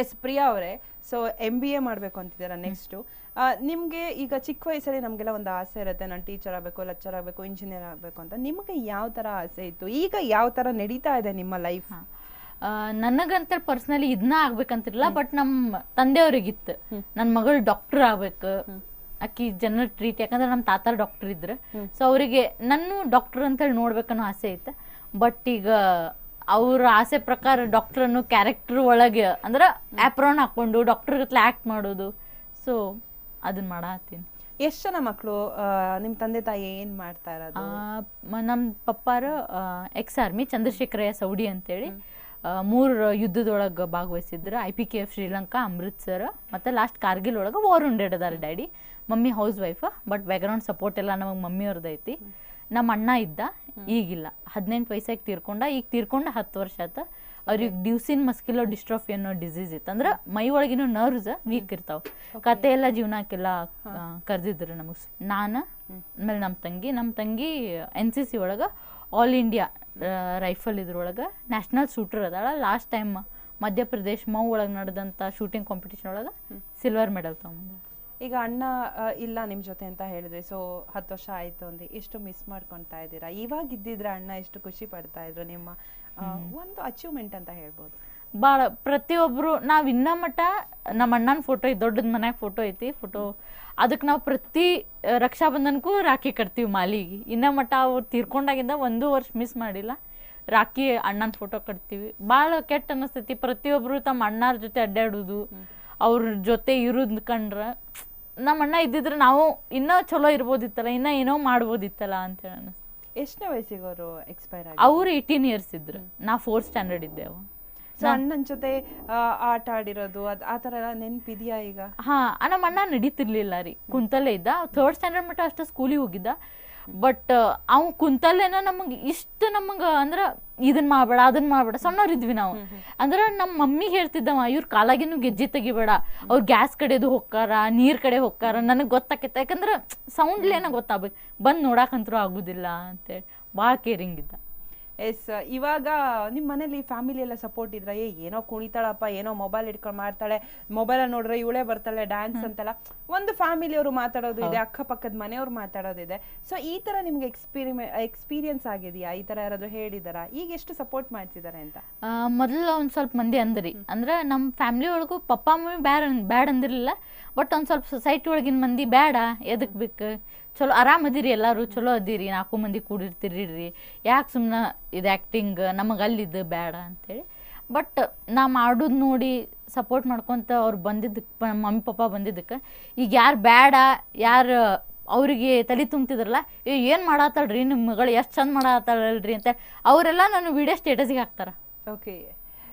S Priya ಅವರೇ. So M B A ಮಾಡಬೇಕು ಅಂತಿದ್ದೀರಾ next ನಿಮಗೆ ಈಗ ಚಿಕ್ಕ ವಯಸ್ಸಲ್ಲಿ ನಮಗೆಲ್ಲ ಒಂದು ಆಸೆ ಇರುತ್ತೆ ನಾನು ಟೀಚರ್ ಆಗಬೇಕು ಲೆಕ್ಚರ್ ಆಗಬೇಕು ಇಂಜಿನಿಯರ್ ಆಗಬೇಕು ಅಂತ. ನಿಮಗೆ ಯಾವ ಥರ ಆಸೆ ಇತ್ತು? ಈಗ ಯಾವ ಥರ ನಡೀತಾ ಇದೆ ನಿಮ್ಮ ಲೈಫ್ ನನಗಂತ ಪರ್ಸ್ನಲಿ ಇದನ್ನ ಆಗ್ಬೇಕಂತಿರಲಿಲ್ಲ ಬಟ್ ನಮ್ಮ ತಂದೆಯವ್ರಿಗಿತ್ತು. ನನ್ನ ಮಗಳು ಡಾಕ್ಟರ್ ಆಗ್ಬೇಕು. ಅಕ್ಕಿ ಜನರ ಟ್ರೀಟ್ ಯಾಕಂದ್ರೆ ನಮ್ಮ ತಾತ ಡಾಕ್ಟರ್ ಇದ್ರು. ಸೊ ಅವರಿಗೆ ನನ್ನ ಡಾಕ್ಟರ್ ಅಂತೇಳಿ ನೋಡ್ಬೇಕನ್ನೋ ಆಸೆ ಇತ್ತು. ಬಟ್ ಈಗ ಅವ್ರ ಆಸೆ ಪ್ರಕಾರ ಡಾಕ್ಟರ್ ಅನ್ನೋ ಕ್ಯಾರೆಕ್ಟರ್ ಒಳಗೆ ಅಂದ್ರೆ ಆಪ್ರಾನ್ ಹಾಕೊಂಡು ಡಾಕ್ಟರ್ ಗತ್ಲೆ ಆಕ್ಟ್ ಮಾಡೋದು. ಸೊ ಅದನ್ನ ಮಾಡತ್ತೀನಿ ಎಷ್ಟು ಜನ ಮಕ್ಕಳು ನಿಮ್ಮ ತಂದೆ ತಾಯಿ ಏನು ಮಾಡ್ತಾ ಇರೋದು? ನಮ್ಮ ಪಪ್ಪಾರ ಎಕ್ಸ್ ಆರ್ಮಿ ಚಂದ್ರಶೇಖರಯ್ಯ ಸೌಡಿ ಅಂತೇಳಿ. ಮೂರು ಯುದ್ಧದೊಳಗೆ ಭಾಗವಹಿಸಿದ್ರು. I P K F Sri Lanka Amritsar ಮತ್ತು ಲಾಸ್ಟ್ ಕಾರ್ಗಿಲ್ ಒಳಗೆ ವಾರ್ ಉಂಡೆಡ್ ಅದಾರ daddy. Mummy housewife but background support ಎಲ್ಲ ನಮಗೆ ಮಮ್ಮಿಯವ್ರದ್ದು ಐತಿ. ನಮ್ಮ ಅಣ್ಣ ಇದ್ದ ಈಗಿಲ್ಲ. ಹದಿನೆಂಟು ವಯಸ್ಸಾಗಿ ತೀರ್ಕೊಂಡ ಈಗ ತೀರ್ಕೊಂಡ ಹತ್ತು ವರ್ಷ ಆತ. ಅವ್ರಿಗೆ ಡ್ಯೂಸಿನ್ ಮಸ್ಕಿಲೋ ಡಿಸ್ಟ್ರೋಫಿ ಅನ್ನೋ ಡಿಸೀಸ್ ಇತ್ತು. ಅಂದ್ರೆ ಮೈ ಒಳಗಿನ ನರ್ವ್ಸ್ ವೀಕ್ ಇರ್ತಾವ. ಕತೆ ಎಲ್ಲ ಜೀವನಕ್ಕೆಲ್ಲ ಕರೆದಿದ್ರು ನಮಗೆ. ನಾನು ಆಮೇಲೆ ನಮ್ಮ ತಂಗಿ ನಮ್ಮ ತಂಗಿ ಎನ್ ಸಿ ಸಿ ಒಳಗೆ ಆಲ್ ಇಂಡಿಯಾ ರೈಫಲ್ ಇದ್ರೊಳಗೆ ನ್ಯಾಷನಲ್ ಶೂಟರ್ ಅದಾಳ. ಲಾಸ್ಟ್ ಟೈಮ್ ಮಧ್ಯಪ್ರದೇಶ್ ಮೌ ಒಳಗೆ ನಡೆದಂಥ ಶೂಟಿಂಗ್ ಕಾಂಪಿಟೇಷನ್ ಒಳಗೆ ಸಿಲ್ವರ್ ಮೆಡಲ್ ತೊಗೊಂಬಂದ ಈಗ ಅಣ್ಣ ಇಲ್ಲ ನಿಮ್ಮ ಜೊತೆ ಅಂತ ಹೇಳಿದ್ರಿ ಸೊ ಹತ್ತು ವರ್ಷ ಆಯ್ತು ಅಂದ್ರೆ ಎಷ್ಟು ಮಿಸ್ ಮಾಡ್ಕೊಂತ ಇದ್ದೀರಾ? ಇವಾಗ ಇದ್ದಿದ್ರೆ ಅಣ್ಣ ಎಷ್ಟು ಖುಷಿ ಪಡ್ತಾ ಇದ್ರು ನಿಮ್ಮ ಒಂದು ಅಚೀವ್ಮೆಂಟ್ ಅಂತ ಹೇಳ್ಬೋದು? ಭಾಳ ಪ್ರತಿಯೊಬ್ಬರು ನಾವು ಇನ್ನ ಮಟ್ಟ ನಮ್ಮ ಅಣ್ಣನ ಫೋಟೋ ಐತಿ ದೊಡ್ಡದ ಮನ್ಯಾಗ ಫೋಟೋ ಐತಿ ಫೋಟೋ ಅದಕ್ಕೆ ನಾವು ಪ್ರತಿ ರಕ್ಷಾ ರಕ್ಷಾಬಂಧನಕ್ಕೂ ರಾಖಿ ಕಟ್ತೀವಿ ಮಾಲಿಗೆ ಇನ್ನ ಮಟ್ಟ ಅವ್ರು ತೀರ್ಕೊಂಡಾಗಿಂದ ಒಂದು ವರ್ಷ ಮಿಸ್ ಮಾಡಿಲ್ಲ. ರಾಖಿ ಅಣ್ಣನ ಫೋಟೋ ಕಟ್ತೀವಿ. ಭಾಳ ಕೆಟ್ಟ ಅನಿಸ್ತೈತಿ. ಪ್ರತಿಯೊಬ್ಬರು ತಮ್ಮ ಅಣ್ಣಾರ ಜೊತೆ ಅಡ್ಡಾಡೋದು ಅವ್ರ ಜೊತೆ ಇರೋದ್ ಕಂಡ್ರೆ ನಮ್ಮ ಅಣ್ಣ ಇದ್ದಿದ್ರೆ ನಾವು ಇನ್ನೂ ಚಲೋ ಇರ್ಬೋದಿತ್ತಲ್ಲ ಇನ್ನ ಏನೋ ಮಾಡ್ಬೋದಿತ್ತಲ್ಲ ಅಂತೇಳಿ ಅನಿಸ್ತು. ಎಷ್ಟನೇ ವಯಸ್ಸಿಗೆ ಅವರು ಎಕ್ಸ್ಪೈರ್ ಆಗಿ ಅವ್ರು ಏಯ್ಟೀನ್ ಇಯರ್ಸ್ ಇದ್ರು. ನಾ ಫೋರ್ತ್ ಸ್ಟ್ಯಾಂಡರ್ಡ್ ಇದ್ದೆವು ಸೊ ಅಣ್ಣನ ಜೊತೆ ಆ, ಆಟ ಆಡಿರೋದು ಅದ್ ಆ ಥರ ಎಲ್ಲ ನೆನಪಿದೆಯಾ ಈಗ? ಹಾ ಆ, ನಮ್ಮ ಅಣ್ಣ ನಡೀತಿರ್ಲಿಲ್ಲ ರೀ. ಕುಂತಲ್ಲೇ ಇದ್ದ. ಥರ್ಡ್ ಸ್ಟ್ಯಾಂಡರ್ಡ್ ಮಟ್ಟ ಅಷ್ಟ ಸ್ಕೂಲಿಗೆ ಹೋಗಿದ್ದ. ಬಟ್ ಅವ್ ಕುಂತಲ್ಲೇನ ನಮಗೆ ಇಷ್ಟ ನಮಗೆ ಅಂದ್ರ ಇದನ್ ಮಾಡಬೇಡ ಅದನ್ನ ಮಾಡ್ಬೇಡ ಸಣ್ಣವ್ರಿದ್ವಿ ನಾವು. ಅಂದ್ರ ನಮ್ಮ ಮಮ್ಮಿಗೆ ಹೇಳ್ತಿದ್ದವ ಇವ್ರ ಕಾಲಾಗಿನೂ ಗೆಜ್ಜೆ ತೆಗಿಬೇಡ ಅವ್ರು ಗ್ಯಾಸ್ ಕಡೆದು ಹೊಕ್ಕಾರ ನೀರ್ ಕಡೆ ಹೊಕ್ಕಾರ ನನಗೆ ಗೊತ್ತಾಕೈತೆ. ಯಾಕಂದ್ರ ಸೌಂಡ್ಲೇನ ಗೊತ್ತಾಗ್ಬೇಕು. ಬಂದ್ ನೋಡಾಕಂತರೂ ಆಗುದಿಲ್ಲ ಅಂತೇಳಿ ಭಾಳ ಕೇರಿಂಗ್ ಇದ್ದ. ಎಸ್ ಇವಾಗ ನಿಮ್ಮ ಮನೇಲಿ ಫ್ಯಾಮಿಲಿ ಎಲ್ಲ ಸಪೋರ್ಟ್ ಇದ್ರ? ಏ ಏನೋ ಕುಣಿತಾಳಪ್ಪ ಏನೋ ಮೊಬೈಲ್ ಇಟ್ಕೊಂಡು ಮಾಡ್ತಾಳೆ ಮೊಬೈಲ್ ನೋಡ್ರೆ ಇವಳೇ ಬರ್ತಾಳೆ ಡ್ಯಾನ್ಸ್ ಅಂತೆಲ್ಲ. ಒಂದು ಫ್ಯಾಮಿಲಿ ಅವರು ಮಾತಾಡೋದು ಇದೆ ಅಕ್ಕಪಕ್ಕದ ಮನೆಯವ್ರು ಮಾತಾಡೋದಿದೆ ಸೊ ಈ ತರ ನಿಮ್ಗೆ ಎಕ್ಸ್ಪೀರಿಮೆ ಎಕ್ಸ್ಪೀರಿಯನ್ಸ್ ಆಗಿದೆಯಾ? ಈ ತರ ಯಾರಾದ್ರು ಹೇಳಿದಾರ? ಈಗ ಎಷ್ಟು ಸಪೋರ್ಟ್ ಮಾಡ್ತಿದ್ದಾರೆ ಅಂತ? ಮೊದಲು ಒಂದು ಸ್ವಲ್ಪ ಮಂದಿ ಅಂದ್ರಿ. ಅಂದ್ರೆ ನಮ್ಮ ಫ್ಯಾಮಿಲಿ ಒಳಗೂ ಪಪ್ಪ ಮಮ್ಮಿ ಬ್ಯಾಡ ಬ್ಯಾಡ್ ಅಂದಿರಲಿಲ್ಲ. ಬಟ್ ಒಂದು ಸ್ವಲ್ಪ ಸೊಸೈಟಿ ಒಳಗಿನ ಮಂದಿ ಬೇಡ ಎದಕ್ ಬೇಕು? ಚಲೋ ಆರಾಮ ಅದಿರಿ ಎಲ್ಲರೂ, ಚಲೋ ಅದಿರಿ, ನಾಲ್ಕು ಮಂದಿ ಕೂಡಿರ್ತಿರಿ ಯಾಕೆ ಸುಮ್ಮನೆ ಇದು ಆ್ಯಕ್ಟಿಂಗ್ ನಮಗೆ ಅಲ್ಲಿದ್ದು ಬೇಡ ಅಂತೇಳಿ. ಬಟ್ ನಾ ಮಾಡೋದು ನೋಡಿ ಸಪೋರ್ಟ್ ಮಾಡ್ಕೊತ ಅವ್ರು ಬಂದಿದ್ದಕ್ಕೆ ಮಮ್ಮಿ ಪಪ್ಪ ಬಂದಿದ್ದಕ್ಕೆ ಈಗ ಯಾರು ಬೇಡ ಯಾರು ಅವರಿಗೆ ತಲೆ ತುಂಬ್ತಿದ್ರಲ್ಲ, ಏ ಏನು ಮಾಡತ್ತಾಳ್ರಿ ನಿಮ್ಮ ಮಗಳು, ಎಷ್ಟು ಚಂದ ಮಾಡತ್ತಾಳಲ್ರಿ ಅಂತ ಅವರೆಲ್ಲ ನಾನು ವಿಡಿಯೋ ಸ್ಟೇಟಸ್ಗೆ ಹಾಕ್ತಾರ. ಓಕೆ